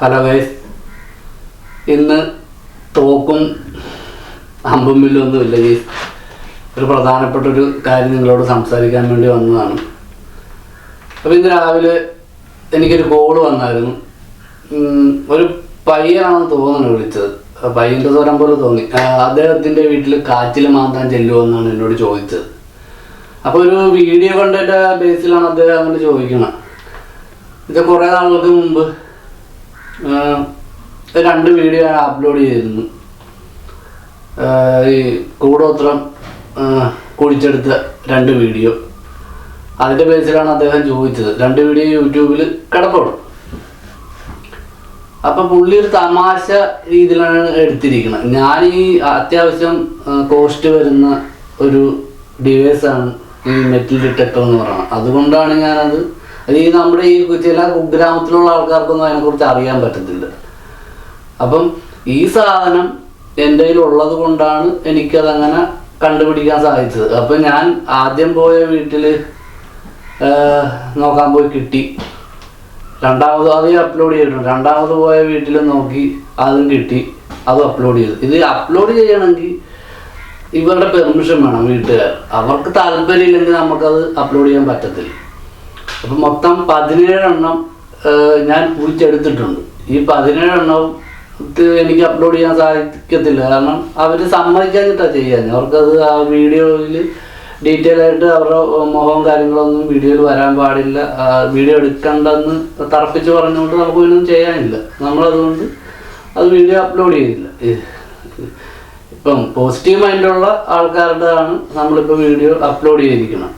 Hello guys ഇന്ന് തോക്കും അമ്പും വില്ലൊന്നുമില്ല ഗൈസ് ഒരു പ്രധാനപ്പെട്ട ഒരു കാര്യം നിങ്ങളോട് സംസാരിക്കാൻ വേണ്ടി വന്നതാണ്. അപ്പോൾ ഇന്ന് രാവിലെ എനിക്കൊരു ഗോൾ വന്നായിരുന്നു. ഒരു പയ്യനാണെന്ന് തോന്നുന്നു വിളിച്ചത്. പയ്യന്റെ സ്വരം പോലെ തോന്നി. അദ്ദേഹത്തിന്റെ വീട്ടിൽ കാച്ചിൽ മാന്താൻ ചെല്ലുമെന്നാണ് എന്നോട് ചോദിച്ചത്. അപ്പോൾ ഒരു വീഡിയോ കണ്ടതിന്റെ ബേസിലാണ് അദ്ദേഹം അങ്ങനെ ചോദിക്കുന്നത് ഇത് കുറേ നാളുകൾക്ക് മുമ്പ് രണ്ട് വീഡിയോ അപ്ലോഡ് ചെയ്തിരുന്നു. ഈ കൂടോത്രം കുഴിച്ചെടുത്ത രണ്ട് വീഡിയോ അതിന്റെ ബേസിലാണ് അദ്ദേഹം ചോദിച്ചത്. രണ്ട് വീഡിയോ യൂട്യൂബിൽ കിടപ്പുള്ളൂ അപ്പം പുള്ളി ഒരു തമാശ രീതിയിലാണ് എടുത്തിരിക്കുന്നത് ഞാൻ ഈ അത്യാവശ്യം കോസ്റ്റ് വരുന്ന ഒരു ഡിവൈസാണ് ഈ മെറ്റൽ ഡിറ്റക്ടർ എന്ന് പറയുന്നത്. അതുകൊണ്ടാണ് ഞാനത് ഈ നമ്മുടെ ഈ ചില കുഗ്രാമത്തിലുള്ള ആൾക്കാർക്കൊന്നും അതിനെക്കുറിച്ച് അറിയാൻ പറ്റത്തില്ല. അപ്പം ഈ സാധനം എന്റെ കയ്യിൽ ഉള്ളത് കൊണ്ടാണ് എനിക്കതങ്ങനെ കണ്ടുപിടിക്കാൻ സാധിച്ചത്. അപ്പം ഞാൻ ആദ്യം പോയ വീട്ടിൽ നോക്കാൻ പോയി കിട്ടി. രണ്ടാമത് അത് അപ്ലോഡ് ചെയ്തിട്ടുണ്ട്. രണ്ടാമത് പോയ വീട്ടിൽ നോക്കി അതും കിട്ടി അതും അപ്ലോഡ് ചെയ്തു. ഇത് അപ്ലോഡ് ചെയ്യണമെങ്കിൽ ഇവരുടെ പെർമിഷൻ വേണം വീട്ടുകാർ. അവർക്ക് താല്പര്യമില്ലെങ്കിൽ നമുക്കത് അപ്ലോഡ് ചെയ്യാൻ പറ്റത്തില്ല. അപ്പം മൊത്തം പതിനേഴെണ്ണം ഞാൻ കുഴിച്ചെടുത്തിട്ടുണ്ട് ഈ പതിനേഴെണ്ണവും എനിക്ക് അപ്ലോഡ് ചെയ്യാൻ സാധിക്കത്തില്ല. കാരണം അവർ സമ്മതിക്കാഞ്ഞിട്ടാണ് ചെയ്യാൻ അവർക്കത് ആ വീഡിയോയിൽ ഡീറ്റെയിൽ ആയിട്ട് അവരുടെ മുഖവും കാര്യങ്ങളൊന്നും വീഡിയോയിൽ വരാൻ പാടില്ല. വീഡിയോ എടുക്കണ്ടെന്ന് തറപ്പിച്ച് പറഞ്ഞുകൊണ്ട് നമുക്ക് ഒന്നും ചെയ്യാനില്ല. നമ്മളതുകൊണ്ട് അത് വീഡിയോ അപ്ലോഡ് ചെയ്തില്ല. ഇപ്പം പോസിറ്റീവ് മൈൻഡുള്ള ആൾക്കാരുടെതാണ് നമ്മളിപ്പോൾ വീഡിയോ അപ്ലോഡ് ചെയ്തിരിക്കുന്നത്.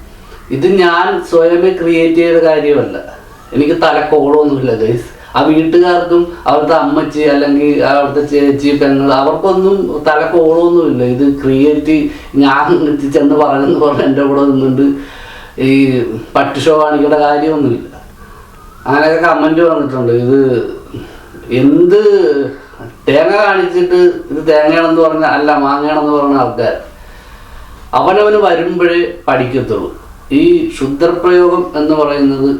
ഇത് ഞാൻ സ്വയമേ ക്രിയേറ്റ് ചെയ്ത കാര്യമല്ല. എനിക്ക് തലക്കോളമൊന്നുമില്ല ഗൈസ് ആ വീട്ടുകാർക്കും അവിടുത്തെ അമ്മച്ചി അല്ലെങ്കിൽ അവിടുത്തെ ചേച്ചി പെങ്ങൾ അവർക്കൊന്നും തലക്കോളമൊന്നുമില്ല ഇത് ക്രിയേറ്റ് ഞാൻ ചെന്ന് പറഞ്ഞെന്ന് പറഞ്ഞ് എന്റെ കൂടെ നിന്നുണ്ട് ഈ പട്ട് ഷോ കാണിക്കേണ്ട കാര്യമൊന്നുമില്ല. അങ്ങനെയൊക്കെ കമന്റ് വന്നിട്ടുണ്ട്. ഇത് എന്ത് തേങ്ങ കാണിച്ചിട്ട് ഇത് തേങ്ങയാണെന്ന് പറഞ്ഞ അല്ല മാങ്ങയാണെന്ന് പറഞ്ഞ ആൾക്കാർ അവനവന് വരുമ്പോഴേ പഠിക്കത്തുള്ളൂ. ഈ ശുദ്ധപ്രയോഗം എന്ന് പറയുന്നത്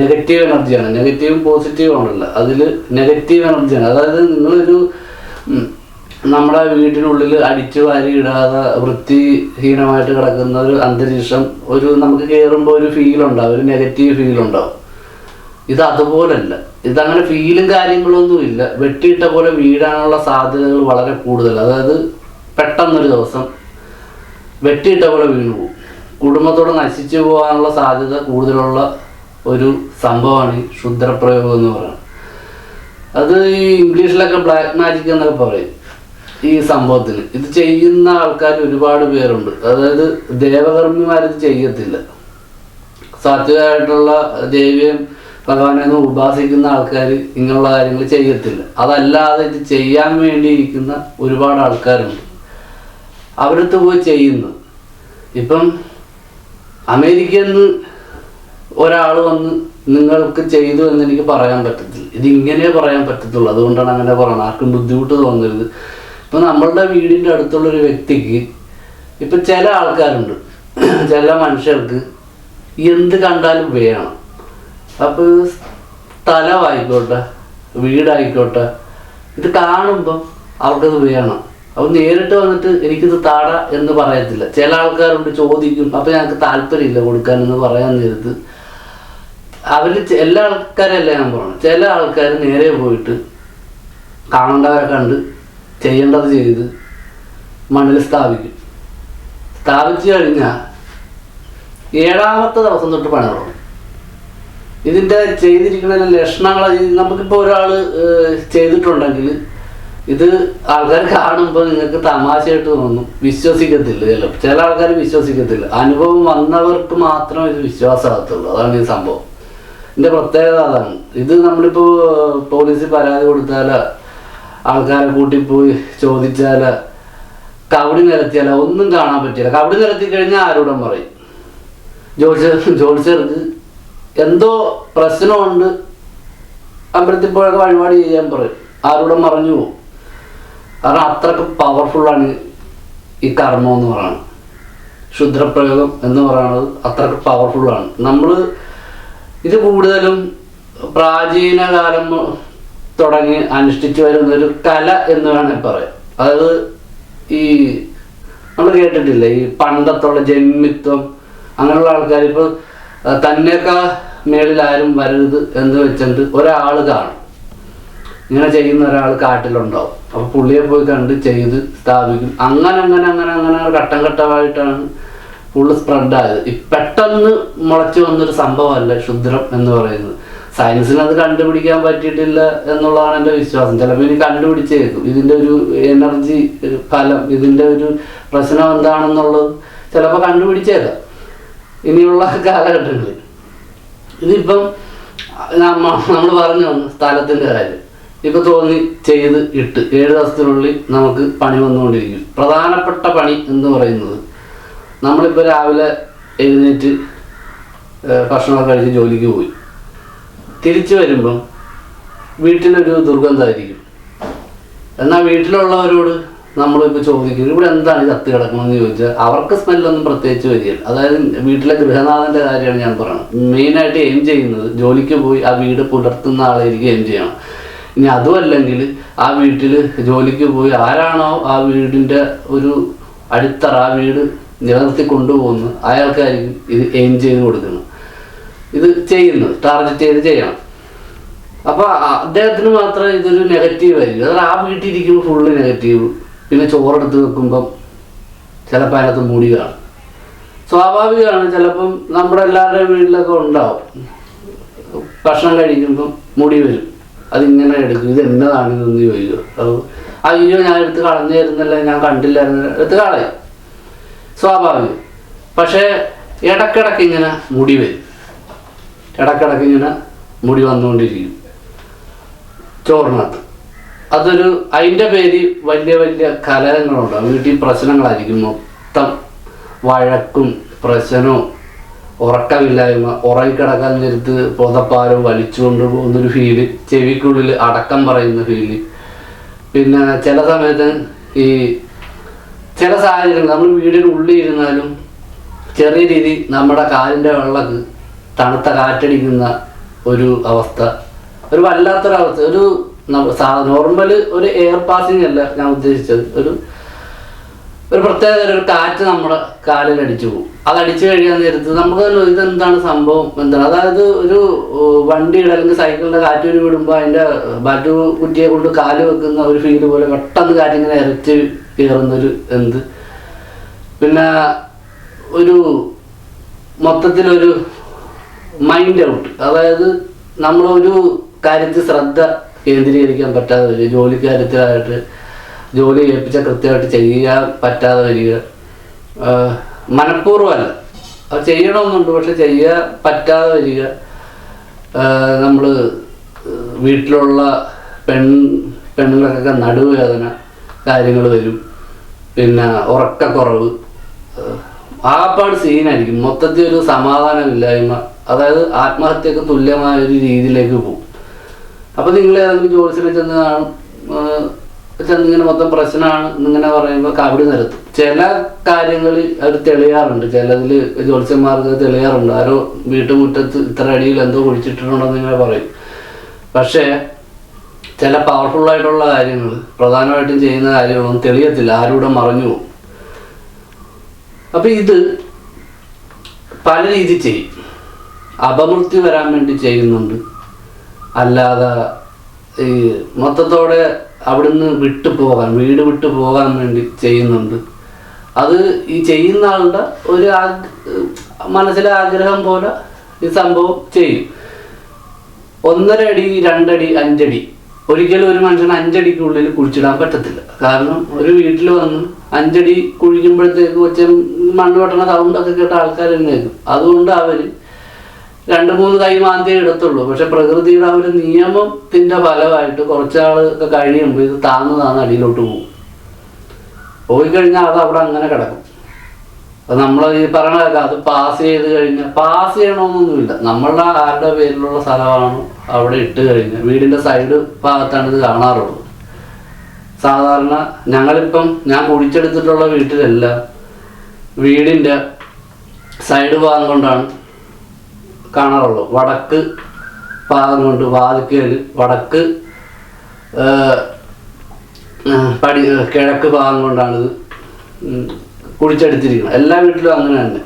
നെഗറ്റീവ് എനർജിയാണ് നെഗറ്റീവും പോസിറ്റീവും ആണല്ലോ. അതിൽ നെഗറ്റീവ് എനർജിയാണ് അതായത് നിങ്ങളൊരു നമ്മുടെ വീട്ടിനുള്ളിൽ അടിച്ചു വാരി ഇടാതെ വൃത്തിഹീനമായിട്ട് കിടക്കുന്ന ഒരു അന്തരീക്ഷം ഒരു നമുക്ക് കയറുമ്പോൾ ഒരു ഫീൽ ഉണ്ടാവും ഒരു നെഗറ്റീവ് ഫീൽ ഉണ്ടാവും. ഇത് അതുപോലല്ല. ഇതങ്ങനെ ഫീലും കാര്യങ്ങളൊന്നും ഇല്ല. വെട്ടിയിട്ട പോലെ വീഴാനുള്ള സാധ്യതകൾ വളരെ കൂടുതൽ. അതായത് പെട്ടെന്നൊരു ദിവസം വെട്ടിയിട്ട പോലെ വീണു പോകും. കുടുംബത്തോടെ നശിച്ചു പോകാനുള്ള സാധ്യത കൂടുതലുള്ള ഒരു സംഭവമാണ് ഈ ക്ഷുദ്രപ്രയോഗം എന്ന് പറയുന്നത്. അത് ഈ ഇംഗ്ലീഷിലൊക്കെ ബ്ലാക്ക് മാജിക് എന്നൊക്കെ പറയും ഈ സംഭവത്തിന്. ഇത് ചെയ്യുന്ന ആൾക്കാർ ഒരുപാട് പേരുണ്ട്. അതായത് ദേവകർമ്മിമാരിത് ചെയ്യത്തില്ല. സാത്വികമായിട്ടുള്ള ദേവിയും ഭഗവാനെ ഒന്നും ഉപാസിക്കുന്ന ആൾക്കാർ ഇങ്ങനെയുള്ള കാര്യങ്ങൾ ചെയ്യത്തില്ല. അതല്ലാതെ ഇത് ചെയ്യാൻ വേണ്ടിയിരിക്കുന്ന ഒരുപാട് ആൾക്കാരുണ്ട്. അവരടുത്ത് പോയി ചെയ്യുന്നു. ഇപ്പം അമേരിക്കയിൽ നിന്ന് ഒരാൾ വന്ന് നിങ്ങൾക്ക് ചെയ്തു എന്ന് എനിക്ക് പറയാൻ പറ്റത്തില്ല. ഇത് ഇങ്ങനെ പറയാൻ പറ്റത്തുള്ളൂ. അതുകൊണ്ടാണ് അങ്ങനെ പറയുന്നത് ആർക്കും ബുദ്ധിമുട്ട് തോന്നരുത്. ഇപ്പം നമ്മളുടെ വീടിന്റെ അടുത്തുള്ള ഒരു വ്യക്തിക്ക് ഇപ്പം ചില ആൾക്കാരുണ്ട്. ചില മനുഷ്യർക്ക് എന്ത് കണ്ടാലും വേണം അപ്പോൾ സ്ഥലമായിക്കോട്ടെ വീടായിക്കോട്ടെ ഇത് കാണുമ്പോൾ അവർക്കത് വേണം അവ നേരിട്ട് വന്നിട്ട് എനിക്കിത് താട എന്ന് പറയത്തില്ല. ചില ആൾക്കാരോട് ചോദിക്കും അപ്പം ഞങ്ങൾക്ക് താല്പര്യമില്ല കൊടുക്കാനെന്ന് പറയാൻ നേരത്ത്. അവർ എല്ലാ ആൾക്കാരല്ല ഞാൻ പറഞ്ഞു? ചില ആൾക്കാർ നേരെ പോയിട്ട് കാണേണ്ടവരെ കണ്ട് ചെയ്യേണ്ടത് ചെയ്ത് മണ്ണിൽ സ്ഥാപിക്കും. സ്ഥാപിച്ചു കഴിഞ്ഞാൽ ഏഴാമത്തെ ദിവസം തൊട്ട് പണി തുടങ്ങും. ഇതിന്റെ ചെയ്തിരിക്കുന്ന ലക്ഷണങ്ങൾ നമുക്കിപ്പോൾ ഒരാൾ ചെയ്തിട്ടുണ്ടെങ്കിൽ ഇത് ആൾക്കാർ കാണുമ്പോൾ നിങ്ങൾക്ക് തമാശയായിട്ട് തോന്നും. വിശ്വസിക്കത്തില്ല ചില ചില ആൾക്കാർ വിശ്വസിക്കത്തില്ല. അനുഭവം വന്നവർക്ക് മാത്രം ഇത് വിശ്വാസമാകത്തുള്ളൂ. അതാണ് ഈ സംഭവം. ഇതിന്റെ പ്രത്യേകത അതാണ്. ഇത് നമ്മളിപ്പോൾ പോലീസിൽ പരാതി കൊടുത്താൽ ആൾക്കാരെ കൂട്ടിപ്പോയി ചോദിച്ചാൽ കവടി നിരത്തിയാൽ ഒന്നും കാണാൻ പറ്റില്ല. കവടി നിരത്തി കഴിഞ്ഞാൽ ആരോടും പറയും. ജോത്സ്യർ ജോത്സ്യർക്ക് എന്തോ പ്രശ്നമുണ്ട്. അമ്പലത്തിൽ പോയൊക്കെ വഴിപാട് ചെയ്യാൻ പറയും. ആരോടും പറഞ്ഞു പോകും. കാരണം അത്രയ്ക്ക് പവർഫുള്ളാണ് ഈ കർമ്മം എന്ന് പറയുന്നത് ക്ഷുദ്രപ്രയോഗം എന്ന് പറയുന്നത് അത്രയ്ക്ക് പവർഫുള്ളാണ് നമ്മൾ ഇത് കൂടുതലും പ്രാചീന കാലം തുടങ്ങി അനുഷ്ഠിച്ചു വരുന്ന ഒരു കല എന്ന് വേണമെങ്കിൽ പറയാം. അതായത് ഈ നമ്മൾ കേട്ടിട്ടില്ലേ? ഈ പണ്ടത്തുള്ള ജന്മിത്വം അങ്ങനെയുള്ള ആൾക്കാർ ഇപ്പോൾ തന്നെയൊക്കെ മേളിൽ ആരും വരരുത് എന്ന് വെച്ചിട്ട് ഒരാൾ കാണും. ഇങ്ങനെ ചെയ്യുന്ന ഒരാൾ കാട്ടിലുണ്ടാവും. അപ്പൊ പുള്ളിയെ പോയി കണ്ട് ചെയ്ത് സ്ഥാപിക്കും. അങ്ങനെ അങ്ങനെ അങ്ങനെ അങ്ങനെ ഘട്ടം ഘട്ടമായിട്ടാണ് ഫുള്ള് സ്പ്രെഡായത് ഈ പെട്ടെന്ന് മുളച്ചു വന്നൊരു സംഭവമല്ല ക്ഷുദ്രം എന്ന് പറയുന്നത്. സയൻസിന് അത് കണ്ടുപിടിക്കാൻ പറ്റിയിട്ടില്ല എന്നുള്ളതാണ് എന്റെ വിശ്വാസം. ചിലപ്പോൾ ഇനി കണ്ടുപിടിച്ചേക്കും. ഇതിന്റെ ഒരു എനർജി ഫലം ഇതിന്റെ ഒരു പ്രശ്നം എന്താണെന്നുള്ളത് ചിലപ്പോൾ കണ്ടുപിടിച്ചേക്കാം. ഇനിയുള്ള കാലഘട്ടങ്ങളിൽ. ഇതിപ്പം നമ്മ നമ്മൾ പറഞ്ഞു വന്നു സ്ഥലത്തിന്റെ കാര്യം. ഇപ്പൊ തോന്നി ചെയ്ത് ഇട്ട് ഏഴ് ദിവസത്തിനുള്ളിൽ നമുക്ക് പണി വന്നുകൊണ്ടിരിക്കും. പ്രധാനപ്പെട്ട പണി എന്ന് പറയുന്നത് നമ്മളിപ്പോൾ രാവിലെ എഴുന്നേറ്റ് ഭക്ഷണം ഭക്ഷണമൊക്കെ കഴിച്ച് ജോലിക്ക് പോയി. തിരിച്ചു വരുമ്പം വീട്ടിലൊരു ദുർഗന്ധമായിരിക്കും. എന്നാൽ വീട്ടിലുള്ളവരോട് നമ്മളിപ്പോൾ ചോദിക്കും ഇവിടെ എന്താണ് കത്ത് കിടക്കണമെന്ന് ചോദിച്ചാൽ അവർക്ക് സ്മെല്ലൊന്നും പ്രത്യേകിച്ച് വരികയില്ല അതായത് വീട്ടിലെ ഗൃഹനാഥന്റെ കാര്യമാണ് ഞാൻ പറയുന്നത് മെയിനായിട്ട് എയിം ചെയ്യുന്നത് ജോലിക്ക് പോയി ആ വീട് പുലർത്തുന്ന ആളായിരിക്കും എയിം ചെയ്യണം. ഇനി അതുമല്ലെങ്കിൽ ആ വീട്ടിൽ ജോലിക്ക് പോയി ആരാണോ ആ വീടിന്റെ ഒരു അടിത്തറ ആ വീട് നിലനിർത്തി കൊണ്ടുപോകുന്നു അയാൾക്കായിരിക്കും ഇത് എയിം ചെയ്ത് കൊടുക്കുന്നത്. ഇത് ചെയ്യുന്നു ടാർഗറ്റ് ചെയ്ത് ചെയ്യണം. അപ്പോൾ അദ്ദേഹത്തിന് മാത്രമേ ഇതൊരു നെഗറ്റീവ് ആയിരിക്കും. അതായത് ആ വീട്ടിൽ ഇരിക്കുമ്പോൾ ഫുള്ള് നെഗറ്റീവ് പിന്നെ ചോറെടുത്ത് വെക്കുമ്പം ചിലപ്പോൾ അതിനകത്ത് മുടി കാണും. സ്വാഭാവികമാണ് ചിലപ്പം നമ്മുടെ എല്ലാവരുടെയും വീട്ടിലൊക്കെ ഉണ്ടാവും. ഭക്ഷണം കഴിക്കുമ്പം മുടി വരും. അതിങ്ങനെ എടുക്കും. ഇത് എന്നതാണ് ഇതെന്ന് ചോദിക്കും ആ അയ്യോ ഞാൻ എടുത്ത് കളഞ്ഞു തരുന്നില്ല ഞാൻ കണ്ടില്ലായിരുന്നു. എടുത്ത് കളയും. സ്വാഭാവികം. പക്ഷേ ഇടക്കിടക്ക് ഇങ്ങനെ മുടി വരും. ഇടക്കിടക്ക് ഇങ്ങനെ മുടി വന്നുകൊണ്ടിരിക്കും. ചോറിനകത്ത്. അതൊരു അതിന്റെ പേര് വലിയ വലിയ കലഹങ്ങളുണ്ടാവും വീട്ടിൽ പ്രശ്നങ്ങളായിരിക്കും. മൊത്തം വഴക്കും പ്രശ്നവും ഉറക്കമില്ലായ്മ ഉറങ്ങിക്കിടക്കാൻ നേരത്ത് പുതപ്പാലോ വലിച്ചുകൊണ്ട് പോകുന്നൊരു ഫീൽ ചെവിക്കുള്ളിൽ അടക്കം പറയുന്ന ഫീൽ പിന്നെ ചില സമയത്ത് ഈ ചില സാഹചര്യങ്ങൾ നമ്മൾ വീടിന് ഉള്ളിൽ ഇരുന്നാലും ചെറിയ രീതി നമ്മുടെ കാലിന്റെ വെള്ളക്ക് തണുത്ത കാറ്റടിക്കുന്ന ഒരു അവസ്ഥ. ഒരു വല്ലാത്തൊരവസ്ഥ. ഒരു നോർമൽ ഒരു എയർ പാസിങ് അല്ല ഞാൻ ഉദ്ദേശിച്ചത്. ഒരു ഒരു പ്രത്യേകതരം ഒരു കാറ്റ് നമ്മുടെ കാലിൽ അടിച്ചു പോകും. അത് അടിച്ചു കഴിയാൻ നേരത്ത് നമുക്ക് ഇതെന്താണ് സംഭവം? എന്താണ് അതായത് ഒരു വണ്ടിയുടെ അല്ലെങ്കിൽ സൈക്കിളിന്റെ കാറ്റ് ഒരു വിടുമ്പോൾ അതിന്റെ ബാറ്റു കുറ്റിയെ കൊണ്ട് കാൽ വെക്കുന്ന ഒരു ഫീൽ പോലെ പെട്ടെന്ന് കാറ്റിങ്ങനെ ഇരച്ച് കയറുന്നൊരു എന്ത്. പിന്നെ ഒരു മൊത്തത്തിലൊരു മൈൻഡ് ഔട്ട് അതായത് നമ്മളൊരു കാര്യത്തിൽ ശ്രദ്ധ കേന്ദ്രീകരിക്കാൻ പറ്റാതെ വരിക. ജോലി കാര്യത്തിലായിട്ട് ജോലി ഏൽപ്പിച്ച കൃത്യമായിട്ട് ചെയ്യാൻ പറ്റാതെ വരിക. മനഃപൂർവമല്ല. അത് ചെയ്യണമെന്നുണ്ട് പക്ഷെ ചെയ്യാൻ പറ്റാതെ വരിക. നമ്മൾ വീട്ടിലുള്ള പെൺ പെണ്ണുങ്ങൾക്കൊക്കെ നടുവേദന കാര്യങ്ങൾ വരും. പിന്നെ ഉറക്കക്കുറവ്. ആപ്പാട് സീനായിരിക്കും. മൊത്തത്തിൽ ഒരു സമാധാനമില്ലായ്മ. അതായത് ആത്മഹത്യക്ക് തുല്യമായ ഒരു രീതിയിലേക്ക് പോകും. അപ്പോൾ നിങ്ങൾ ഏതെങ്കിലും ജോലിസിനെ ചെന്ന് കാണും ഏഹ് ഇങ്ങനെ മൊത്തം പ്രശ്നമാണ് എന്നിങ്ങനെ പറയുമ്പോൾ കബഡി നിരത്തും. ചില കാര്യങ്ങളിൽ അവർ തെളിയാറുണ്ട്. ചിലതിൽ ജോത്സ്യന്മാർക്ക് തെളിയാറുണ്ട്. ആരോ വീട്ടുമുറ്റത്ത് ഇത്ര അടിയിൽ എന്തോ കുഴിച്ചിട്ടുണ്ടെന്ന് ഇങ്ങനെ പറയും. പക്ഷേ ചില പവർഫുൾ ആയിട്ടുള്ള കാര്യങ്ങൾ പ്രധാനമായിട്ടും ചെയ്യുന്ന കാര്യങ്ങളൊന്നും തെളിയത്തില്ല. ആരൂടെ മറഞ്ഞു പോകും. അപ്പം ഇത് പല രീതി ചെയ്യും. അപമൃത്യു വരാൻ വേണ്ടി ചെയ്യുന്നുണ്ട്. അല്ലാതെ ഈ മൊത്തത്തോടെ അവിടുന്ന് വിട്ടു പോകാൻ വീട് വിട്ടു പോകാൻ വേണ്ടി ചെയ്യുന്നുണ്ട്. അത് ഈ ചെയ്യുന്ന ആളുടെ ഒരു മനസ്സിലെ ആഗ്രഹം പോലെ ഈ സംഭവം ചെയ്യും. ഒന്നര അടി രണ്ടടി അഞ്ചടി. ഒരിക്കലും ഒരു മനുഷ്യന് അഞ്ചടിക്കുള്ളിൽ കുഴിച്ചിടാൻ പറ്റത്തില്ല. കാരണം ഒരു വീട്ടിൽ വന്ന് അഞ്ചടി കുഴിക്കുമ്പോഴത്തേക്ക് കൊച്ച മണ്ണ് വെട്ടണ സൗണ്ടൊക്കെ കേട്ട ആൾക്കാർ തന്നെ അതുകൊണ്ട് അവർ രണ്ട് മൂന്ന് കൈ മാന്തിയേ എടുത്തുള്ളൂ. പക്ഷെ പ്രകൃതിയുടെ ആ ഒരു നിയമത്തിന്റെ ഫലമായിട്ട് കുറച്ചാളൊക്കെ കഴിയുമ്പോൾ ഇത് താന്ന് അടിയിലോട്ട് പോകും. പോയി കഴിഞ്ഞാൽ അത് അവിടെ അങ്ങനെ കിടക്കും. അപ്പൊ നമ്മൾ ഈ പറയണ അത് പാസ് ചെയ്ത് കഴിഞ്ഞ പാസ് ചെയ്യണമെന്നൊന്നുമില്ല നമ്മളുടെ ആരുടെ പേരിലുള്ള സ്ഥലമാണ് അവിടെ ഇട്ട് കഴിഞ്ഞ വീടിന്റെ സൈഡ് ഭാഗത്താണ് ഇത് കാണാറുള്ളത്. സാധാരണ ഞങ്ങളിപ്പം ഞാൻ കുഴിച്ചെടുത്തിട്ടുള്ള വീട്ടിലല്ല വീടിന്റെ സൈഡ് ഭാഗം കൊണ്ടാണ് കാണാറുള്ളത് വടക്ക് ഭാഗം കൊണ്ട് വാതിക്കേൽ വടക്ക് പടി കിഴക്ക് ഭാഗം കൊണ്ടാണിത് കുടിച്ചെടുത്തിരിക്കുന്നത് എല്ലാ വീട്ടിലും അങ്ങനെ തന്നെ.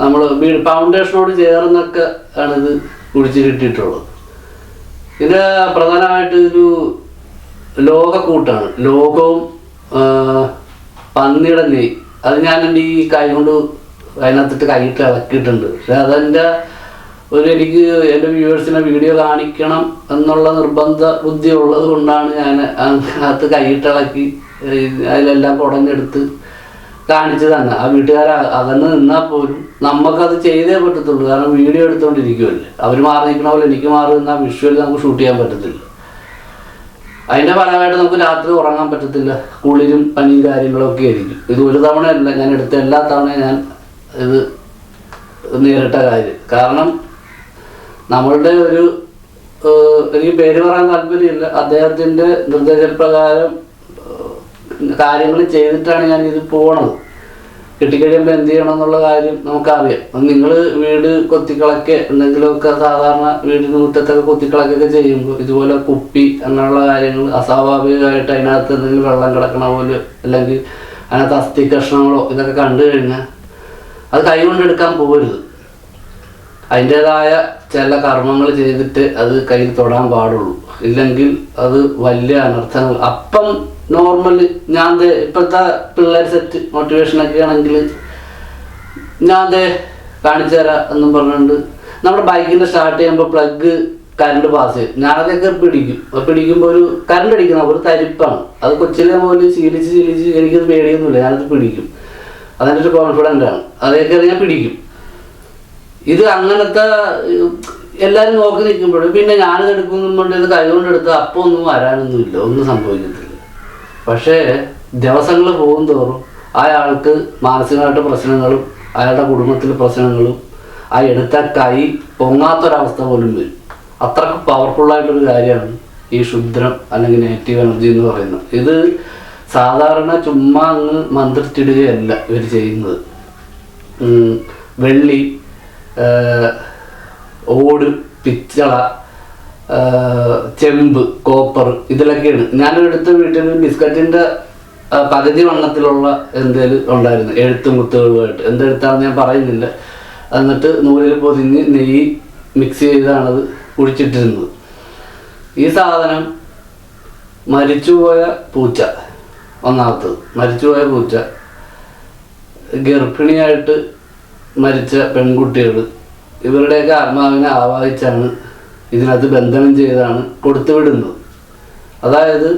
നമ്മൾ വീട് ഫൗണ്ടേഷനോട് ചേർന്നൊക്കെ ആണിത് കുടിച്ച് കിട്ടിയിട്ടുള്ളത്. ഇത് പ്രധാനമായിട്ട് ഒരു ലോകക്കൂട്ടാണ്. ലോകവും പന്നിയുടെ നെയ്. അത് ഞാൻ എന്റെ ഈ കൈ കൊണ്ട് അതിനകത്തിട്ട് കൈയിട്ട് ഇളക്കിയിട്ടുണ്ട്. പക്ഷെ അതെന്റെ ഒരു എനിക്ക് എന്റെ വ്യൂവേഴ്സിനെ വീഡിയോ കാണിക്കണം എന്നുള്ള നിർബന്ധ ബുദ്ധി ഉള്ളത് കൊണ്ടാണ് ഞാൻ അതിനകത്ത് കൈയിട്ട് ഇളക്കി ഏഹ്, അതിലെല്ലാം കുടഞ്ഞെടുത്ത് കാണിച്ചു തന്നെ ആ വീട്ടുകാർ അകന്ന് നിന്നാൽ പോലും നമുക്കത് ചെയ്തേ പറ്റത്തുള്ളൂ. കാരണം വീഡിയോ എടുത്തുകൊണ്ടിരിക്കുമല്ലേ അവർ മാറി നിൽക്കണ പോലെ എനിക്ക് മാറി നിന്നാൽ വിഷ്വൽ നമുക്ക് ഷൂട്ട് ചെയ്യാൻ പറ്റത്തില്ല. അതിന്റെ ഫലമായിട്ട് നമുക്ക് രാത്രി ഉറങ്ങാൻ പറ്റത്തില്ല. കുളിരും പനിയും കാര്യങ്ങളൊക്കെ ആയിരിക്കും. ഇത് ഒരു തവണയല്ല. ഞാൻ എടുത്ത എല്ലാ തവണയും ഞാൻ ഇത് നേരിട്ട കാര്യം. കാരണം നമ്മളുടെ ഒരു എനിക്ക് പേര് പറയാൻ താല്പര്യമില്ല. അദ്ദേഹത്തിന്റെ നിർദ്ദേശപ്രകാരം കാര്യങ്ങൾ ചെയ്തിട്ടാണ് ഞാൻ ഇത് പോണത്. കിട്ടിക്കഴിയുമ്പോൾ എന്ത് ചെയ്യണം എന്നുള്ള കാര്യം നമുക്കറിയാം. നിങ്ങൾ വീട് കൊത്തിക്കളക്കെ എന്തെങ്കിലുമൊക്കെ സാധാരണ വീടിന് മുറ്റത്തൊക്കെ കൊത്തിക്കളക്കൊക്കെ ചെയ്യുമ്പോൾ ഇതുപോലെ കുപ്പി അങ്ങനെയുള്ള കാര്യങ്ങൾ അസ്വാഭാവികമായിട്ട് അതിനകത്ത് എന്തെങ്കിലും വെള്ളം കിടക്കണ പോലെ അല്ലെങ്കിൽ അതിനകത്ത് അസ്ഥി കഷ്ണങ്ങളോ ഇതൊക്കെ കണ്ടു കഴിഞ്ഞാൽ അത് കൈകൊണ്ടെടുക്കാൻ പോകരുത് അതിന്റെതായ ചില കർമ്മങ്ങൾ ചെയ്തിട്ട് അത് കയ്യിൽ തൊടാൻ പാടുള്ളൂ. ഇല്ലെങ്കിൽ അത് വലിയ അനർത്ഥങ്ങൾ. അപ്പം നോർമൽ ഞാൻ ഇപ്പോഴത്തെ പിള്ളേർ സെറ്റ് മോട്ടിവേഷനൊക്കെ ആണെങ്കിൽ ഞാൻ കാണിച്ചു തരാം എന്നും പറഞ്ഞുകൊണ്ട് നമ്മുടെ ബൈക്കിന്റെ സ്റ്റാർട്ട് ചെയ്യുമ്പോൾ പ്ലഗ് കറണ്ട് പാസ് ചെയ്യും. ഞാനതൊക്കെ പിടിക്കും. പിടിക്കുമ്പോൾ ഒരു കറണ്ട് അടിക്കുന്ന ഒരു തരിപ്പാണ്. അത് കൊച്ചിലെ പോലെ ശീലിച്ച് ശീലിച്ച് എനിക്കത് പേടിയൊന്നുമില്ല. ഞാനത് പിടിക്കും. അതെന്റെ ഒരു കോൺഫിഡന്റ് ആണ്. അതൊക്കെ ഞാൻ പിടിക്കും. ഇത് അങ്ങനത്തെ എല്ലാവരും നോക്കി നിൽക്കുമ്പോഴും പിന്നെ ഞാനിത് എടുക്കുന്നുണ്ട് ഇത് കൈകൊണ്ട് എടുത്ത് അപ്പോൾ ഒന്നും വരാനൊന്നുമില്ല ഒന്നും സംഭവിക്കത്തില്ല. പക്ഷേ ദിവസങ്ങൾ പോകും തോറും അയാൾക്ക് മാനസികമായിട്ട് പ്രശ്നങ്ങളും അയാളുടെ കുടുംബത്തിൽ പ്രശ്നങ്ങളും ആ എടുത്ത കൈ പൊങ്ങാത്തൊരവസ്ഥ പോലും വരും. അത്രയ്ക്ക് പവർഫുള്ളായിട്ടൊരു കാര്യമാണ് ഈ ശുദ്രം അല്ലെങ്കിൽ നെഗറ്റീവ് എനർജി എന്ന് പറയുന്നത്. ഇത് സാധാരണ ചുമ്മാ അങ്ങ് മന്ത്രിച്ചിടുകയല്ല ഇവർ ചെയ്യുന്നത്. വെള്ളി ഓട് പിച്ചള ചെമ്പ് കോപ്പർ ഇതിലൊക്കെയാണ്. എടുത്ത വീട്ടിൽ ബിസ്ക്കറ്റിന്റെ ബിസ്ക്കറ്റിന്റെ പകുതി വണ്ണത്തിലുള്ള എന്തേലും ഉണ്ടായിരുന്നു. എഴുത്തും കുത്തുകളുമായിട്ട് എന്തെടുത്താണെന്ന് ഞാൻ പറയുന്നില്ല. എന്നിട്ട് നൂലിൽ പൊതിഞ്ഞ് നെയ്യ് മിക്സ് ചെയ്താണത് കുഴിച്ചിട്ടിരുന്നത്. ഈ സാധനം മരിച്ചുപോയ പൂച്ച. ഒന്നാമത്തത്. മരിച്ചുപോയ പൂച്ച ഗർഭിണിയായിട്ട് മരിച്ച പെൺകുട്ടികൾ ഇവരുടെയൊക്കെ ആത്മാവിനെ ആവാഹിച്ചാണ് ഇതിനകത്ത് ബന്ധനം ചെയ്താണ് കൊടുത്തുവിടുന്നത് അതായത്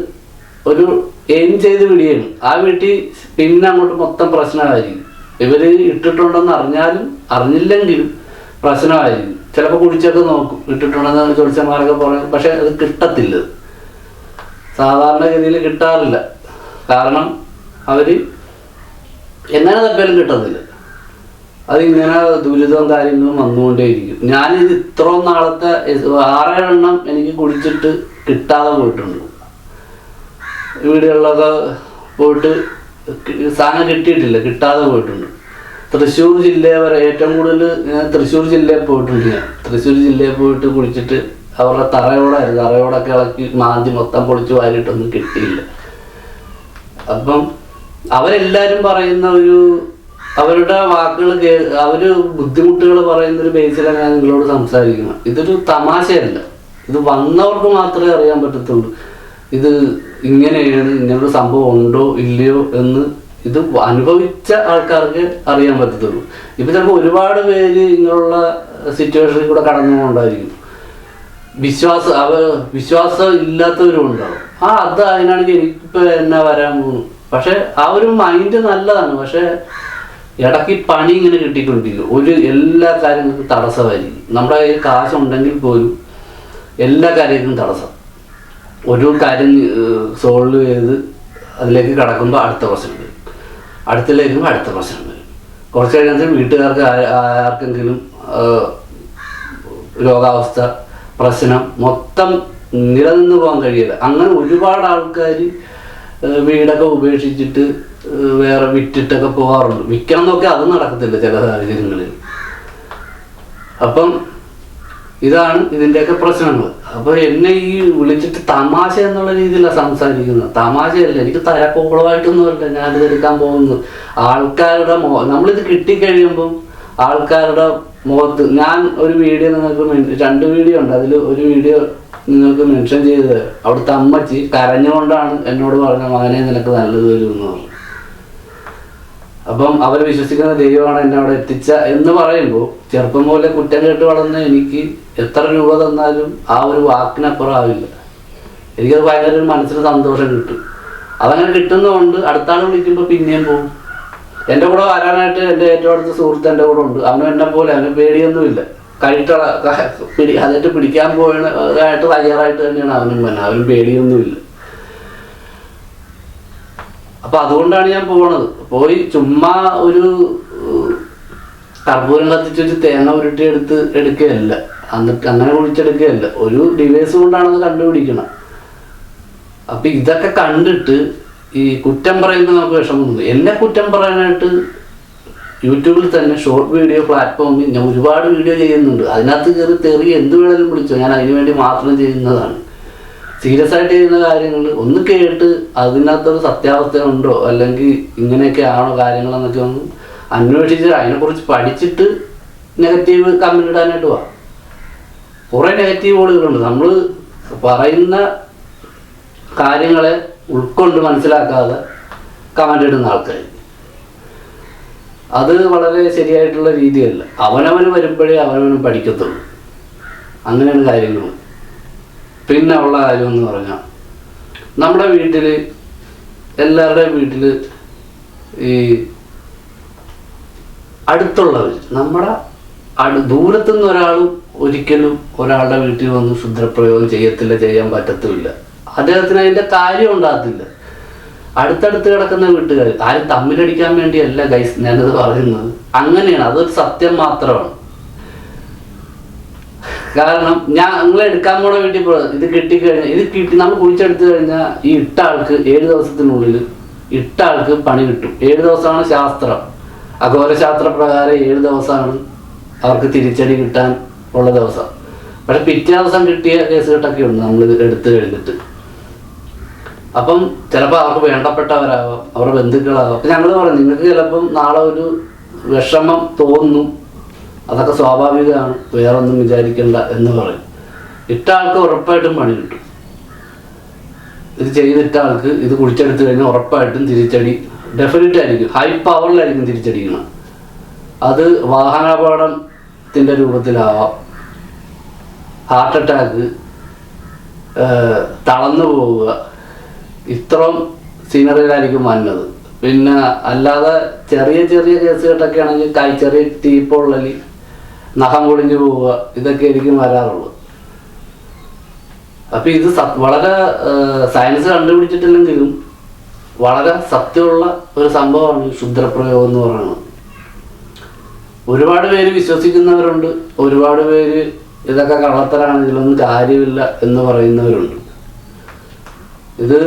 ഒരു എയിം ചെയ്ത് വിടിയാണ് ആ വീട്ടിൽ പിന്നെ അങ്ങോട്ട് മൊത്തം പ്രശ്നമായിരിക്കും. ഇവർ ഇട്ടിട്ടുണ്ടെന്ന് അറിഞ്ഞാലും അറിഞ്ഞില്ലെങ്കിലും പ്രശ്നമായിരിക്കും. ചിലപ്പോൾ കുടിച്ചൊക്കെ നോക്കും. ഇട്ടിട്ടുണ്ടെന്ന് ചോദിച്ചന്മാരൊക്കെ പറയും. പക്ഷെ അത് കിട്ടത്തില്ല. സാധാരണഗതിയിൽ കിട്ടാറില്ല. കാരണം അവർ എങ്ങനെ തപ്പിയാലും കിട്ടത്തില്ല അതിങ്ങനെ ദുരിതവും കാര്യങ്ങളും വന്നുകൊണ്ടേയിരിക്കും. ഞാനിത് ഇത്രയും നാളത്തെ ആറേഴെണ്ണം എനിക്ക് കുടിച്ചിട്ട് കിട്ടാതെ പോയിട്ടുണ്ട്. വീടുകളിലൊക്കെ പോയിട്ട് സാധനം കിട്ടിയിട്ടില്ല കിട്ടാതെ പോയിട്ടുണ്ട്. തൃശ്ശൂർ ജില്ല വരെ ഏറ്റവും കൂടുതൽ ഞാൻ തൃശ്ശൂർ ജില്ലയിൽ പോയിട്ടുണ്ട് ഞാൻ. തൃശ്ശൂർ ജില്ലയിൽ പോയിട്ട് കുടിച്ചിട്ട് അവരുടെ തറയോടായിരുന്നു. തറയോടൊക്കെ ഇളക്കി മാന്തി മൊത്തം പൊളിച്ച് വാരിയിട്ടൊന്നും കിട്ടിയില്ല. അപ്പം അവരെല്ലാരും പറയുന്ന ഒരു അവരുടെ വാക്കുകൾ അവർ ബുദ്ധിമുട്ടുകൾ പറയുന്ന ഒരു ബേസിലാണ് ഞാൻ നിങ്ങളോട് സംസാരിക്കുന്നത്. ഇതൊരു തമാശയല്ല. ഇത് വന്നവർക്ക് മാത്രമേ അറിയാൻ പറ്റത്തുള്ളൂ. ഇത് ഇങ്ങനെയാണ് ഇങ്ങനൊരു സംഭവം ഉണ്ടോ ഇല്ലയോ എന്ന് ഇത് അനുഭവിച്ച ആൾക്കാർക്ക് അറിയാൻ പറ്റത്തുള്ളൂ. ഇപ്പൊ ചിലപ്പോൾ ഒരുപാട് പേര് ഇങ്ങനെയുള്ള സിറ്റുവേഷനിൽ കൂടെ കടന്നുകൊണ്ടായിരിക്കും. വിശ്വാസം അവ വിശ്വാസം ഇല്ലാത്തവരും ഉണ്ടാവും. ആ അത് അതിനാണെങ്കിൽ എനിക്കിപ്പോ എന്നാ വരാൻ പോകുന്നു പക്ഷെ ആ ഒരു മൈൻഡ് നല്ലതാണ്. പക്ഷെ ഇടയ്ക്ക് പണി ഇങ്ങനെ കിട്ടിക്കൊണ്ടിരിക്കും. ഒരു എല്ലാ കാര്യങ്ങൾക്കും തടസ്സമായിരിക്കും. നമ്മുടെ കയ്യിൽ കാശുണ്ടെങ്കിൽ പോലും എല്ലാ കാര്യങ്ങൾക്കും തടസ്സം. ഒരു കാര്യം സോൾവ് ചെയ്ത് അതിലേക്ക് കടക്കുമ്പോൾ അടുത്ത പ്രശ്നം വരും. അടുത്തിലേക്ക് അടുത്ത പ്രശ്നം വരും. കുറച്ച് കഴിഞ്ഞാൽ വീട്ടുകാർക്ക് ആർക്കെങ്കിലും രോഗാവസ്ഥ പ്രശ്നം മൊത്തം നിലനിന്ന് പോകാൻ കഴിയില്ല. അങ്ങനെ ഒരുപാട് ആൾക്കാർ വീടൊക്കെ ഉപേക്ഷിച്ചിട്ട് വേറെ വിറ്റിട്ടൊക്കെ പോകാറുണ്ട്. വിൽക്കണം എന്നൊക്കെ അത് നടക്കത്തില്ല ചില സാഹചര്യങ്ങളിൽ. അപ്പം ഇതാണ് ഇതിന്റെയൊക്കെ പ്രശ്നങ്ങൾ അപ്പോൾ എന്നെ ഈ വിളിച്ചിട്ട് തമാശ എന്നുള്ള രീതിയിലാണ് സംസാരിക്കുന്നത്. തമാശയല്ല എനിക്ക് തലക്കോളമായിട്ടൊന്നുമല്ല ഞാനിത് എടുക്കാൻ പോകുന്നു ആൾക്കാരുടെ മോ നമ്മളിത് കിട്ടിക്കഴിയുമ്പം ആൾക്കാരുടെ മുഖത്ത് ഞാൻ ഒരു വീഡിയോ നിങ്ങൾക്ക് രണ്ട് വീഡിയോ ഉണ്ട്. അതിൽ ഒരു വീഡിയോ നിങ്ങൾക്ക് മെൻഷൻ ചെയ്ത് അവിടുത്തെ അമ്മച്ചി കരഞ്ഞുകൊണ്ടാണ് എന്നോട് പറഞ്ഞ മകനെ നിനക്ക് നല്ലത് വരും അപ്പം അവർ വിശ്വസിക്കുന്ന ദൈവമാണ് എന്നെ അവിടെ എത്തിച്ച എന്ന് പറയുമ്പോൾ ചെറുപ്പം പോലെ കുറ്റം കേട്ട് വളർന്ന എനിക്ക് എത്ര രൂപ തന്നാലും ആ ഒരു വാക്കിനപ്പുറം ആവില്ല. എനിക്കത് ഭയങ്കര മനസ്സിന് സന്തോഷം കിട്ടും. അതങ്ങനെ കിട്ടുന്നതുകൊണ്ട് അടുത്ത ആൾ വിളിക്കുമ്പോൾ പിന്നെയും പോകും. എന്റെ കൂടെ വരാനായിട്ട് എന്റെ ഏറ്റവും അടുത്ത സുഹൃത്ത് എന്റെ കൂടെ ഉണ്ട്. അവനും എന്നെ പോലെ അവന് പേടിയൊന്നുമില്ല. കഴിട്ടള പിടി അതായിട്ട് പിടിക്കാൻ പോയതായിട്ട് തയ്യാറായിട്ട് തന്നെയാണ് അവനും തന്നെ അവനും പേടിയൊന്നുമില്ല. അപ്പൊ അതുകൊണ്ടാണ് ഞാൻ പോണത്. പോയി ചുമ്മാ ഒരു കർപ്പൂരം കത്തിച്ച് വെച്ച് തേങ്ങ ഉരുട്ടി എടുത്ത് എടുക്കുകയല്ല. എന്നിട്ട് അങ്ങനെ കുഴിച്ചെടുക്കുകയല്ല. ഒരു ഡിവൈസ് കൊണ്ടാണത് കണ്ടുപിടിക്കണം. അപ്പൊ ഇതൊക്കെ കണ്ടിട്ട് ഈ കുറ്റം പറയുമ്പോൾ നമുക്ക് വിഷമം എന്നെ കുറ്റം പറയാനായിട്ട് യൂട്യൂബിൽ തന്നെ ഷോർട്ട് വീഡിയോ പ്ലാറ്റ്ഫോമിൽ ഞാൻ ഒരുപാട് വീഡിയോ ചെയ്യുന്നുണ്ട്. അതിനകത്ത് കയറി തെറി എന്ത് വേണേലും വിളിച്ചോ. ഞാൻ അതിനു വേണ്ടി മാത്രം ചെയ്യുന്നതാണ്. സീരിയസ് ആയിട്ട് ചെയ്യുന്ന കാര്യങ്ങൾ ഒന്ന് കേട്ട് അതിനകത്തൊരു സത്യാവസ്ഥ ഉണ്ടോ? അല്ലെങ്കിൽ ഇങ്ങനെയൊക്കെ ആണോ കാര്യങ്ങളെന്നൊക്കെ ഒന്ന് അന്വേഷിച്ച് അതിനെക്കുറിച്ച് പഠിച്ചിട്ട് നെഗറ്റീവ് കമന്റ് ഇടാനായിട്ട് പോവാം കുറേ നെഗറ്റീവ് ഓളുകളുണ്ട് നമ്മൾ പറയുന്ന കാര്യങ്ങളെ ഉൾക്കൊണ്ട് മനസ്സിലാക്കാതെ കമന്റ് ഇടുന്ന ആൾക്കാർ അത് വളരെ ശരിയായിട്ടുള്ള രീതിയല്ല. അവനവന് വരുമ്പോഴേ അവനവന് പഠിക്കത്തുള്ളൂ. അങ്ങനെയാണ് കാര്യങ്ങൾ. പിന്നെ ഉള്ള കാര്യം എന്ന് പറഞ്ഞാൽ നമ്മുടെ വീട്ടിൽ എല്ലാവരുടെയും വീട്ടിൽ ഈ അടുത്തുള്ളവർ നമ്മുടെ അടു ദൂരത്തുനിന്ന് ഒരാളും ഒരിക്കലും ഒരാളുടെ വീട്ടിൽ വന്ന് ശുദ്ധപ്രയോഗം ചെയ്യത്തില്ല ചെയ്യാൻ പറ്റത്തുമില്ല അദ്ദേഹത്തിന് അതിന്റെ കാര്യം ഉണ്ടാകത്തില്ല അടുത്തടുത്ത് കിടക്കുന്ന വീട്ടുകാർ ആരും തമ്മിലടിക്കാൻ വേണ്ടിയല്ല ഗൈസ് ഞാനത് പറയുന്നത്. അങ്ങനെയാണ് അതൊരു സത്യം മാത്രമാണ്. കാരണം ഞാൻ നിങ്ങൾ എടുക്കാൻ പോണ വീട്ടിൽ ഇത് കിട്ടിക്കഴിഞ്ഞാൽ ഇത് കിട്ടി നമ്മൾ കുഴിച്ചെടുത്ത് കഴിഞ്ഞാൽ ഈ ഇട്ട ആൾക്ക് ഏഴ് ദിവസത്തിനുള്ളിൽ ഇട്ട ആൾക്ക് പണി കിട്ടും. ഏഴ് ദിവസമാണ് ശാസ്ത്രം. അഘോരശാസ്ത്ര പ്രകാരം ഏഴ് ദിവസമാണ് അവർക്ക് തിരിച്ചടി കിട്ടാൻ ഉള്ള ദിവസം. പക്ഷെ പിറ്റേ ദിവസം കിട്ടിയ കേസ് കെട്ടൊക്കെ ഉണ്ട് നമ്മൾ എടുത്തു കഴിഞ്ഞിട്ട്. അപ്പം ചിലപ്പോൾ അവർക്ക് വേണ്ടപ്പെട്ടവരാവാം അവരുടെ ബന്ധുക്കളാവാം. അപ്പം ഞങ്ങൾ പറഞ്ഞു നിങ്ങൾക്ക് ചിലപ്പം നാളെ ഒരു വിഷമം തോന്നും. അതൊക്കെ സ്വാഭാവികമാണ്. വേറെ ഒന്നും വിചാരിക്കണ്ട എന്ന് പറയും. ഇട്ട ആൾക്ക് ഉറപ്പായിട്ടും പണി കിട്ടും. ഇത് ചെയ്തിട്ട ആൾക്ക് ഇത് കുഴിച്ചെടുത്തു കഴിഞ്ഞാൽ ഉറപ്പായിട്ടും തിരിച്ചടി ഡെഫിനറ്റ് ആയിരിക്കും. ഹൈ പവറിലായിരിക്കും തിരിച്ചടിക്കണം. അത് വാഹനാപകടത്തിന്റെ രൂപത്തിലാവാം. ഹാർട്ട് അറ്റാക്ക് തളർന്നു പോവുക ഇത്രയും സീനറിയിലായിരിക്കും വന്നത്. പിന്നെ അല്ലാതെ ചെറിയ ചെറിയ കേസുകെട്ടൊക്കെ ആണെങ്കിൽ കൈ ചെറിയ തീപ്പൊള്ളലി നഖം കൊടിഞ്ഞു പോവുക ഇതൊക്കെ ആയിരിക്കും വരാറുള്ളൂ അപ്പൊ ഇത് വളരെ സയൻസ് കണ്ടുപിടിച്ചിട്ടില്ലെങ്കിലും വളരെ സത്യമുള്ള ഒരു സംഭവമാണ് ക്ഷുദ്രപ്രയോഗം എന്ന് പറയുന്നത്. ഒരുപാട് പേര് വിശ്വസിക്കുന്നവരുണ്ട് ഒരുപാട് പേര് ഇതൊക്കെ കള്ളത്തരാണ് ഇതിലൊന്നും കാര്യമില്ല എന്ന് പറയുന്നവരുണ്ട്. ഇത്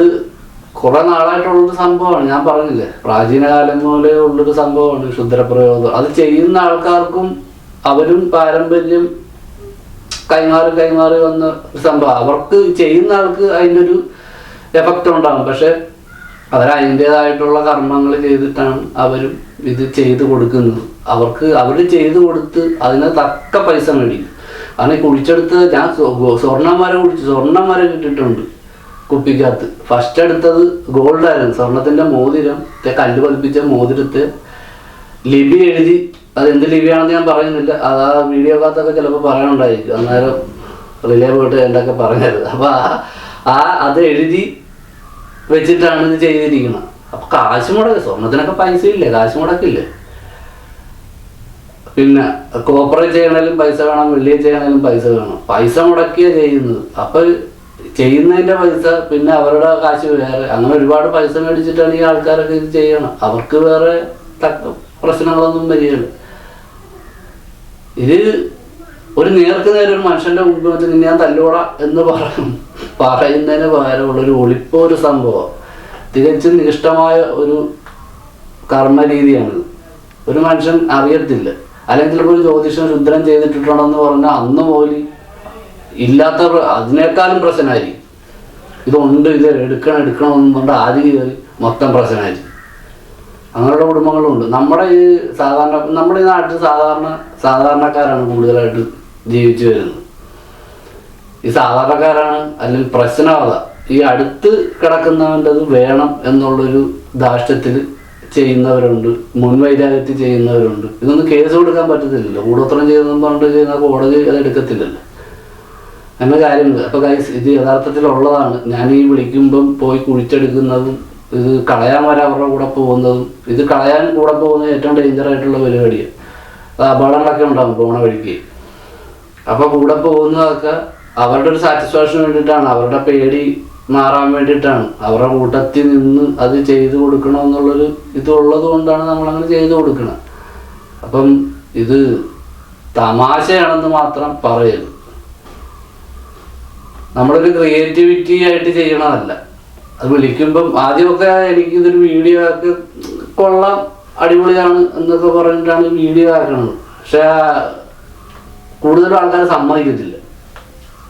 കുറെ നാളായിട്ടുള്ളൊരു സംഭവമാണ്. ഞാൻ പറഞ്ഞില്ലേ? പ്രാചീന കാലം പോലെ ഉള്ളൊരു സംഭവമാണ് ക്ഷുദ്രപ്രയോഗം. അത് ചെയ്യുന്ന ആൾക്കാർക്കും അവരും പാരമ്പര്യം കൈമാറി കൈമാറി വന്ന സംഭവം. അവർക്ക് ചെയ്യുന്ന ആൾക്ക് അതിന്റെ ഒരു എഫക്റ്റ് ഉണ്ടാകും. പക്ഷെ അവർ അതിന്റെതായിട്ടുള്ള കർമ്മങ്ങൾ ചെയ്തിട്ടാണ് അവരും ഇത് ചെയ്തു കൊടുക്കുന്നത്. അവർക്ക് അവർ ചെയ്തു കൊടുത്ത് അതിന് തക്ക പൈസ മേടിക്കും. കാരണം കുഴിച്ചെടുത്ത് ഞാൻ സ്വ- സ്വർണം കുടിച്ചു സ്വർണം കിട്ടിയിട്ടുണ്ട്. കുപ്പിക്കകത്ത്. ഫസ്റ്റ് എടുത്തത് ഗോൾഡായിരുന്നു സ്വർണത്തിന്റെ മോതിരം കല്ല് പതിപ്പിച്ച മോതിരത്തെ ലിപി എഴുതി. അതെന്ത് ലിപിയാണെന്ന് ഞാൻ പറയുന്നില്ല. അത് ആ വീഡിയോ കാത്തൊക്കെ ചിലപ്പോൾ പറയാനുണ്ടായിരിക്കും. അന്നേരം റിലേ പോയിട്ട് എന്തൊക്കെ പറഞ്ഞത്. അപ്പൊ ആ ആ അത് എഴുതി വെച്ചിട്ടാണ് ഇത് ചെയ്തിരിക്കുന്നത്. അപ്പൊ കാശ് മുടക്ക്. സ്വർണത്തിനൊക്കെ പൈസ ഇല്ലേ? കാശ് മുടക്കില്ലേ? പിന്നെ കോപ്പറേറ്റ് ചെയ്യണേലും പൈസ വേണം വെള്ളിയെ ചെയ്യണേലും പൈസ വേണം. പൈസ മുടക്കിയാ ചെയ്യുന്നത്. അപ്പൊ ചെയ്യുന്നതിന്റെ പൈസ പിന്നെ അവരുടെ കാശ് വേറെ. അങ്ങനെ ഒരുപാട് പൈസ മേടിച്ചിട്ടാണ് ഈ ആൾക്കാരൊക്കെ ഇത് ചെയ്യണം. അവർക്ക് വേറെ തക്ക പ്രശ്നങ്ങളൊന്നും വരികയില്ല. ഇത് ഒരു നേർക്ക് നേരെ ഒരു മനുഷ്യന്റെ മുമ്പിൽ വെച്ച് ഞാൻ തല്ലോട എന്ന് പറയും. പറയുന്നതിന് പകരമുള്ള ഒരു ഒളിപ്പോ ഒരു സംഭവം. തികച്ചും നിഷ്ഠമായ ഒരു കർമ്മരീതിയാണ് ഒരു മനുഷ്യൻ അറിയത്തില്ല. അല്ലെങ്കിൽ ഒരു ജ്യോതിഷം രുദ്രം ചെയ്തിട്ടുണ്ടെന്ന് പറഞ്ഞാൽ അന്ന് പോലും ഇല്ലാത്ത അതിനേക്കാളും പ്രശ്നമായിരിക്കും. ഇതുണ്ട് ഇത് എടുക്കണം എടുക്കണം എന്നും കൊണ്ട് ആദ്യം മൊത്തം പ്രശ്നമായിരിക്കും. അങ്ങനെയുള്ള കുടുംബങ്ങളുണ്ട് നമ്മുടെ ഈ സാധാരണ നമ്മുടെ ഈ നാട്ടിൽ സാധാരണ സാധാരണക്കാരാണ് കൂടുതലായിട്ട് ജീവിച്ചു വരുന്നത്. ഈ സാധാരണക്കാരാണ് അല്ലെങ്കിൽ പ്രശ്നമത ഈ അടുത്ത് കിടക്കുന്നവന്റെത് വേണം എന്നുള്ളൊരു ധാർഷ്ട്യത്തിൽ ചെയ്യുന്നവരുണ്ട് മുൻവൈരാഗ്യത്തിൽ ചെയ്യുന്നവരുണ്ട്. ഇതൊന്നും കേസ് കൊടുക്കാൻ പറ്റത്തില്ലല്ലോ. കൂടോത്രം ചെയ്തെന്ന് പറഞ്ഞിട്ട് ചെയ്യുന്ന കോടതി അത് എടുക്കത്തില്ലല്ലോ. അങ്ങനെ കാര്യങ്ങൾ അപ്പോൾ ഗൈസ് ഇത് യഥാർത്ഥത്തിലുള്ളതാണ്. ഞാൻ ഈ വിളിക്കുമ്പം പോയി കുഴിച്ചെടുക്കുന്നതും ഇത് കളയാൻ വരെ അവരുടെ കൂടെ പോകുന്നതും ഇത് കളയാൻ കൂടെ പോകുന്നത് ഏറ്റവും ഡേഞ്ചർ ആയിട്ടുള്ള പരിപാടിയാണ് അത് അപകടങ്ങളൊക്കെ ഉണ്ടാകും പോണ വഴിക്ക്. അപ്പോൾ കൂടെ പോകുന്നതൊക്കെ അവരുടെ ഒരു സാറ്റിസ്ഫാക്ഷന് വേണ്ടിയിട്ടാണ്. അവരുടെ പേടി മാറാൻ വേണ്ടിയിട്ടാണ്. അവരുടെ കൂട്ടത്തിൽ നിന്ന് അത് ചെയ്തു കൊടുക്കണം എന്നുള്ളൊരു ഉള്ളത് കൊണ്ടാണ് നമ്മളങ്ങനെ ചെയ്തു കൊടുക്കുന്നത് അപ്പം ഇത് തമാശയാണെന്ന് മാത്രം പറയരുത്. നമ്മളൊരു ക്രിയേറ്റിവിറ്റി ആയിട്ട് ചെയ്യണതല്ല. അത് വിളിക്കുമ്പം ആദ്യമൊക്കെ എനിക്ക് ഇതൊരു വീഡിയോ ഒക്കെ കൊള്ളാം അടിപൊളിയാണ് എന്നൊക്കെ പറഞ്ഞിട്ടാണ് വീഡിയോ ആക്കണത്. പക്ഷെ കൂടുതലും ആൾക്കാർ സമ്മതിക്കത്തില്ല.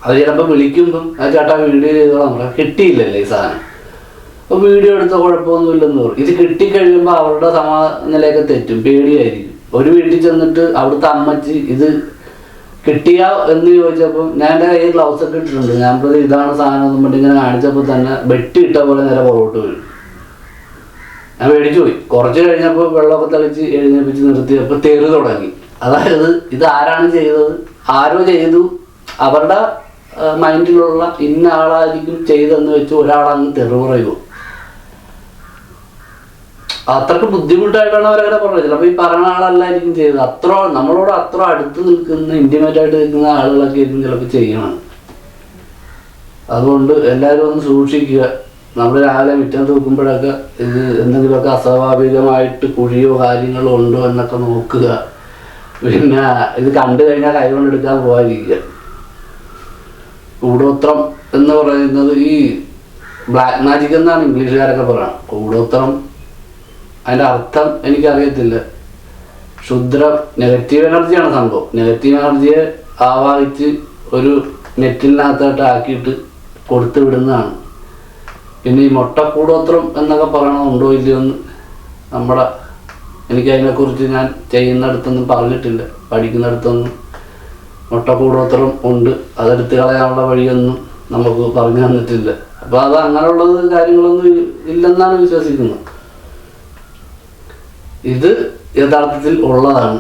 അത് ചിലപ്പോൾ വിളിക്കുമ്പം ആ ചേട്ടാ വീഡിയോ ചെയ്തോളാം. പറയാം കിട്ടിയില്ലല്ലേ ഈ സാധനം. അപ്പോൾ വീഡിയോ എടുത്ത കുഴപ്പമൊന്നുമില്ലെന്ന് പറയും. ഇത് കിട്ടിക്കഴിയുമ്പോൾ അവരുടെ സമാ നിലയൊക്കെ തെറ്റും പേടിയായിരിക്കും. ഒരു വീട്ടിൽ ചെന്നിട്ട് അവിടുത്തെ അമ്മച്ചി ഇത് കിട്ടിയ എന്ന് ചോദിച്ചപ്പോൾ ഞാൻ എന്റെ കയ്യിൽ ഗ്ലൗസ് ഒക്കെ ഇട്ടിട്ടുണ്ട്. ഞാൻ പറഞ്ഞത് ഇതാണ് സാധനം എന്ന് പറഞ്ഞിട്ട് ഇങ്ങനെ കാണിച്ചപ്പോൾ തന്നെ വെട്ടി ഇട്ട പോലെ നേരെ പുറകോട്ട് വരും ഞാൻ മേടിച്ചു പോയി. കുറച്ച് കഴിഞ്ഞപ്പോൾ വെള്ളമൊക്കെ തളിച്ച് എഴുന്നേപ്പിച്ച് നിർത്തിയപ്പോൾ തെറി തുടങ്ങി. അതായത് ഇത് ആരാണ് ചെയ്തത്? ആരോ ചെയ്തു. അവരുടെ മൈൻഡിലുള്ള ഇന്ന ആളായിരിക്കും ചെയ്തെന്ന് വെച്ച് ഒരാളങ്ങ് തെറി പറയുമോ അത്രയ്ക്ക് ബുദ്ധിമുട്ടായിട്ടാണ് അവരങ്ങനെ പറഞ്ഞത്. ചിലപ്പോൾ ഈ പറഞ്ഞ ആളല്ലായിരിക്കും ചെയ്തത് അത്ര നമ്മളോട് അത്ര അടുത്ത് നിൽക്കുന്ന ഇന്റിമേറ്റ് ആയിട്ട് നിൽക്കുന്ന ആളുകളൊക്കെ ആയിരിക്കും ചിലപ്പോൾ ചെയ്യണം അതുകൊണ്ട് എല്ലാവരും ഒന്ന് സൂക്ഷിക്കുക. നമ്മൾ രാവിലെ മുറ്റം തൂക്കുമ്പോഴൊക്കെ ഇത് എന്തെങ്കിലുമൊക്കെ അസ്വാഭാവികമായിട്ട് കുഴിയോ കാര്യങ്ങളോ ഉണ്ടോ എന്നൊക്കെ നോക്കുക. പിന്നെ ഇത് കണ്ടു കഴിഞ്ഞാൽ കൈ കൊണ്ടെടുക്കാൻ പോകാതിരിക്കുക കൂടോത്രം എന്ന് പറയുന്നത് ഈ ബ്ലാക്ക് മാജിക് എന്നാണ് ഇംഗ്ലീഷുകാരൊക്കെ പറയുന്നത് കൂടോത്രം അതിന്റെ അർത്ഥം എനിക്കറിയത്തില്ല. ക്ഷുദ്ര നെഗറ്റീവ് എനർജിയാണ് സംഭവം. നെഗറ്റീവ് എനർജിയെ ആവാഹിച്ച് ഒരു നെറ്റിനകത്തായിട്ട് ആക്കിയിട്ട് കൊടുത്തു വിടുന്നതാണ്. പിന്നെ ഈ മുട്ടക്കൂടോത്രം എന്നൊക്കെ പറയണമുണ്ടോ ഇല്ലയോ എന്ന് നമ്മുടെ എനിക്ക് അതിനെക്കുറിച്ച് ഞാൻ ചെയ്യുന്നിടത്തൊന്നും പറഞ്ഞിട്ടില്ല. പഠിക്കുന്നിടത്തൊന്നും മുട്ടക്കൂടോത്രം ഉണ്ട്. അതെടുത്ത് കളയാനുള്ള വഴിയൊന്നും നമുക്ക് പറഞ്ഞു തന്നിട്ടില്ല. അപ്പോൾ അത് അങ്ങനെയുള്ളത് കാര്യങ്ങളൊന്നും ഇല്ലെന്നാണ് വിശ്വസിക്കുന്നത്. ഇത് യഥാർത്ഥത്തിൽ ഉള്ളതാണ്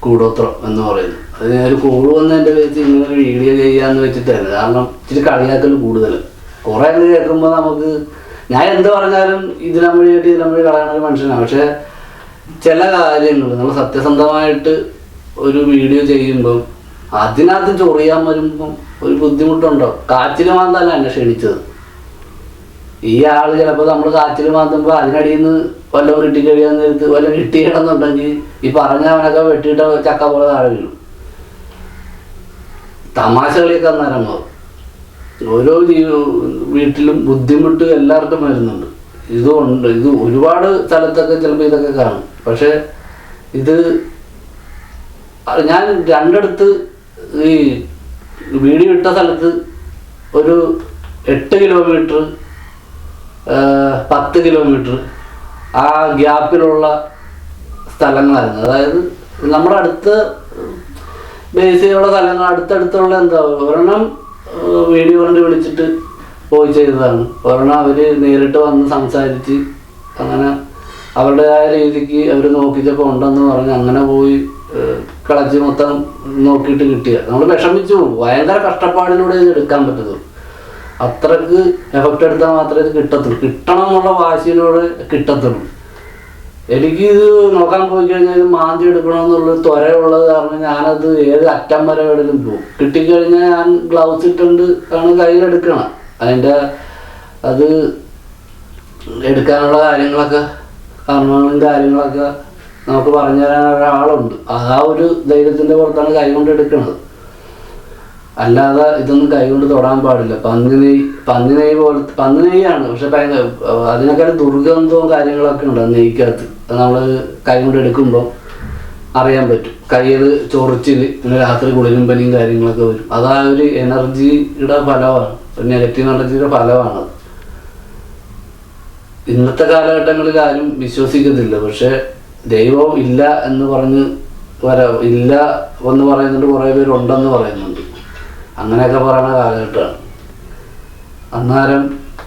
കൂടോത്രം എന്ന് പറയുന്നത്. അത് ഒരു കോൾ വന്നതിന്റെ വെച്ച് ഇങ്ങനെ ഒരു വീഡിയോ ചെയ്യാന്ന് വെച്ചിട്ടായിരുന്നു. കാരണം ഇച്ചിരി കളിയാക്കൽ കൂടുതൽ. കുറേ അങ്ങ് കേൾക്കുമ്പോൾ നമുക്ക് ഞാൻ എന്ത് പറഞ്ഞാലും ഇത് വഴിയായിട്ട് ഇത് നമ്മൾ കളയണ ഒരു മനുഷ്യനാണ്. പക്ഷേ ചില കാര്യങ്ങൾ നമ്മൾ സത്യസന്ധമായിട്ട് ഒരു വീഡിയോ ചെയ്യുമ്പോൾ അതിനകത്ത് ചൊറിയാൻ വരുമ്പം ഒരു ബുദ്ധിമുട്ടുണ്ടോ? കാച്ചിൽ മാന്തല്ല എന്നെ ക്ഷണിച്ചത്. ഈ ആൾ ചിലപ്പോൾ നമ്മൾ കാച്ചിൽ മാന്തുമ്പോൾ അതിനടിയിൽ നിന്ന് വല്ലതും കിട്ടി കഴിയാൻ നേരത്ത് വല്ലതും കിട്ടിയിടന്നുണ്ടെങ്കിൽ ഈ പറഞ്ഞവനൊക്കെ വെട്ടിയിട്ട ചക്ക പോലെ താഴെ വീഴും. തമാശകളിയൊക്കെ അന്നേരം ഓരോ വീട്ടിലും ബുദ്ധിമുട്ട് എല്ലാവർക്കും വരുന്നുണ്ട്. ഇതുണ്ട് ഇത് ഒരുപാട് സ്ഥലത്തൊക്കെ ചിലപ്പോൾ ഇതൊക്കെ കാണും. പക്ഷേ ഇത് ഞാൻ രണ്ടിടത്ത് ഈ വീഡിയോ ഇട്ട സ്ഥലത്ത് ഒരു എട്ട് കിലോമീറ്റർ പത്ത് കിലോമീറ്റർ ആ ഗ്യാപ്പിലുള്ള സ്ഥലങ്ങളായിരുന്നു. അതായത് നമ്മുടെ അടുത്ത് ബേസ് ചെയ്തുള്ള സ്ഥലങ്ങൾ അടുത്തടുത്തുള്ള എന്താ ഒരെണ്ണം വീഡിയോ കണ്ട് വിളിച്ചിട്ട് പോയി ചെയ്തതാണ്. ഒരെണ്ണം അവർ നേരിട്ട് വന്ന് സംസാരിച്ച് അങ്ങനെ അവരുടേതായ രീതിക്ക് അവർ നോക്കിച്ചപ്പോൾ ഉണ്ടെന്ന് പറഞ്ഞ് അങ്ങനെ പോയി കളച്ച് മൊത്തം നോക്കിയിട്ട് കിട്ടിയ. നമ്മൾ വിഷമിച്ചു പോകും. ഭയങ്കര കഷ്ടപ്പാടിലൂടെ ഇത് എടുക്കാൻ പറ്റത്തുള്ളൂ. അത്രയ്ക്ക് എഫക്റ്റ് എടുത്താൽ മാത്രമേ ഇത് കിട്ടത്തുള്ളൂ. കിട്ടണം എന്നുള്ള വാശിയിലൂടെ കിട്ടത്തുള്ളൂ. എനിക്ക് ഇത് നോക്കാൻ പോയി കഴിഞ്ഞാൽ മാന്തി എടുക്കണമെന്നുള്ള ത്വരയുള്ളത് കാരണം ഞാനത് ഏത് അറ്റം വരെ എവിടെയും പോകും. കിട്ടിക്കഴിഞ്ഞാൽ ഞാൻ ഗ്ലൗസ് ഇട്ടുണ്ട് ആണ് കയ്യിലെടുക്കണം അതിന്റെ അത് എടുക്കാനുള്ള കാര്യങ്ങളൊക്കെ കാരണങ്ങളും കാര്യങ്ങളൊക്കെ നമുക്ക് പറഞ്ഞു തരാൻ ഒരാളുണ്ട്. ആ ഒരു ധൈര്യത്തിന്റെ പുറത്താണ് കൈകൊണ്ട് എടുക്കുന്നത് അല്ലാതെ ഇതൊന്നും കൈകൊണ്ട് തൊടാൻ പാടില്ല. പന്നി നെയ് പന്നി നെയ് പോലത്തെ പന്നി നെയ്യാണ് പക്ഷെ ഭയങ്കര അതിനൊക്കെ ദുർഗന്ധവും കാര്യങ്ങളൊക്കെ ഉണ്ട് നെയ്ക്കകത്ത്. നമ്മൾ കൈ കൊണ്ട് എടുക്കുമ്പോൾ അറിയാൻ പറ്റും. കയ്യിൽ ചൊറിച്ചിൽ പിന്നെ രാത്രി കുളിരും പനിയും കാര്യങ്ങളൊക്കെ വരും. അത് ആ ഒരു എനർജിയുടെ ഫലമാണ്. ഒരു നെഗറ്റീവ് എനർജിയുടെ ഫലമാണ് ഇന്നത്തെ കാലഘട്ടങ്ങളിൽ ആരും വിശ്വസിക്കുന്നില്ല പക്ഷെ ദൈവം ഇല്ല എന്ന് പറഞ്ഞ് വര ഇല്ല എന്ന് പറയുന്നുണ്ട് കുറേ പേരുണ്ടെന്ന് പറയുന്നുണ്ട്. അങ്ങനെയൊക്കെ പറയുന്ന കാലഘട്ടമാണ് അന്നേരം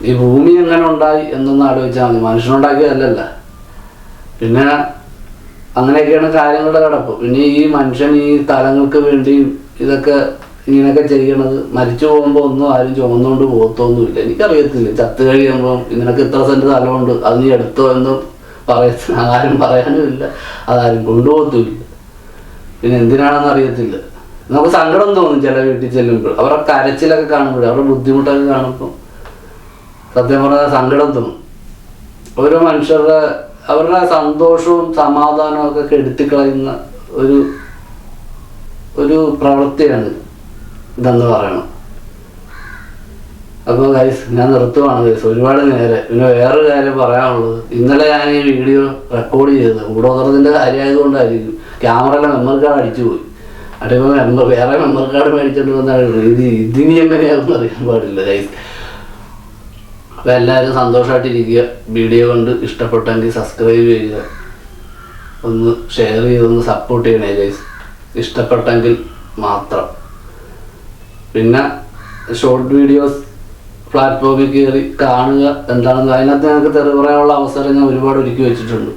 ഈ ഭൂമി എങ്ങനെ ഉണ്ടായി എന്നൊന്ന് ആലോചിച്ചാൽ മതി. മനുഷ്യനുണ്ടാക്കിയതല്ലല്ല പിന്നെ അങ്ങനെയൊക്കെയാണ് കാര്യങ്ങളുടെ കിടപ്പ് പിന്നെ ഈ മനുഷ്യൻ ഈ തലങ്ങൾക്ക് വേണ്ടിയും ഇതൊക്കെ ഇങ്ങനെയൊക്കെ ചെയ്യണത് മരിച്ചു പോകുമ്പോൾ ഒന്നും ആരും ചുമന്നുകൊണ്ട് പോകത്തൊന്നുമില്ല. എനിക്കറിയത്തില്ല. ചത്ത് കഴിയുമ്പോൾ നിനക്ക് ഇത്ര സെന്റ് സ്ഥലമുണ്ട് അത് നീ എടുത്തോ എന്ന് പറയ ആരും പറയാനും ഇല്ല അതാരും കൊണ്ടുപോകത്തുമില്ല. പിന്നെ എന്തിനാണെന്ന് അറിയത്തില്ല. നമുക്ക് സങ്കടം തോന്നും ചില വീട്ടിൽ ചെല്ലുമ്പോൾ. അവരുടെ കരച്ചിലൊക്കെ കാണുമ്പോൾ അവരുടെ ബുദ്ധിമുട്ടൊക്കെ കാണുമ്പോൾ സത്യം പറഞ്ഞാൽ സങ്കടം തോന്നും. ഓരോ മനുഷ്യരുടെ അവരുടെ സന്തോഷവും സമാധാനവും ഒക്കെ കെടുത്തിക്കളയുന്ന ഒരു ഒരു പ്രവൃത്തിയാണ് ഇതെന്ന് പറയണം. അപ്പോൾ ഗൈസ് ഞാൻ നിർത്തുവാണ് ഗൈസ് ഒരുപാട് നേരെ. പിന്നെ വേറൊരു കാര്യം പറയാനുള്ളത്. ഇന്നലെ ഞാൻ ഈ വീഡിയോ റെക്കോർഡ് ചെയ്തത്. കൂടോത്രത്തിന്റെ കാര്യമായതുകൊണ്ടായിരിക്കും. ക്യാമറയിലെ മെമ്മറി കാർഡ് അടിച്ചു പോയി. അതിപ്പോൾ മെമ്പർ വേറെ മെമ്പർ കാർഡ് മേടിച്ചിട്ട് വന്നാണ് ഇത്. ഇതിനി എങ്ങനെയാണെന്ന് അറിയാൻ പാടില്ല ഗൈസ് അപ്പോൾ എല്ലാവരും സന്തോഷമായിട്ടിരിക്കുക വീഡിയോ കണ്ട് ഇഷ്ടപ്പെട്ടെങ്കിൽ സബ്സ്ക്രൈബ് ചെയ്യുക. ഒന്ന് ഷെയർ ചെയ്തൊന്ന് സപ്പോർട്ട് ചെയ്യണേ ഗൈസ് ഇഷ്ടപ്പെട്ടെങ്കിൽ മാത്രം. പിന്നെ ഷോർട്ട് വീഡിയോസ് പ്ലാറ്റ്ഫോമിൽ കയറി കാണുക. എന്താണെന്ന് അതിനകത്ത് ഞങ്ങൾക്ക് തെറി പറയാനുള്ള അവസരം ഞാൻ ഒരുപാട് ഒരുക്കി വെച്ചിട്ടുണ്ട്.